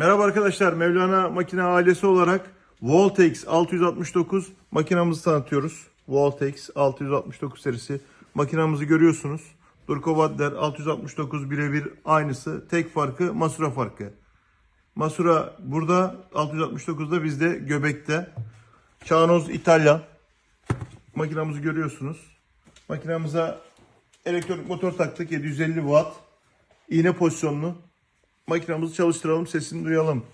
Merhaba arkadaşlar, Mevlana Makine ailesi olarak Voltex 669 makinamızı tanıtıyoruz. Voltex 669 serisi makinamızı görüyorsunuz. Durko Wadler 669 birebir aynısı. Tek farkı masura farkı. Masura burada 669'da bizde göbekte. Çağnoz İtalyan. Makinamızı görüyorsunuz. Makinamıza elektronik motor taktık 750 watt. İğne pozisyonlu. Makinamızı çalıştıralım, sesini duyalım.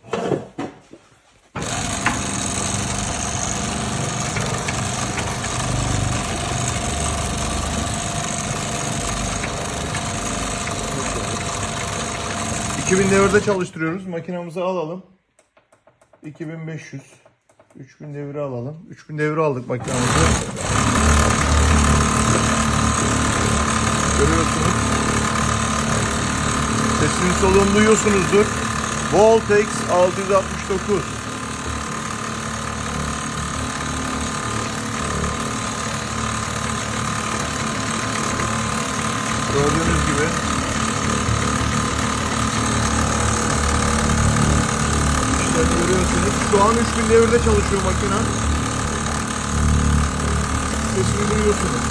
...2000 devirde çalıştırıyoruz. Makinamızı alalım. 2500. 3000 devre alalım. 3000 devre aldık makinamızı. Görüyorsunuz. Sesini soluğunu duyuyorsunuzdur. Voltex 669. Gördüğünüz gibi. İşlerini görüyorsunuz. Şu an 3000 devirde çalışıyor makina. Sesini duyuyorsunuz.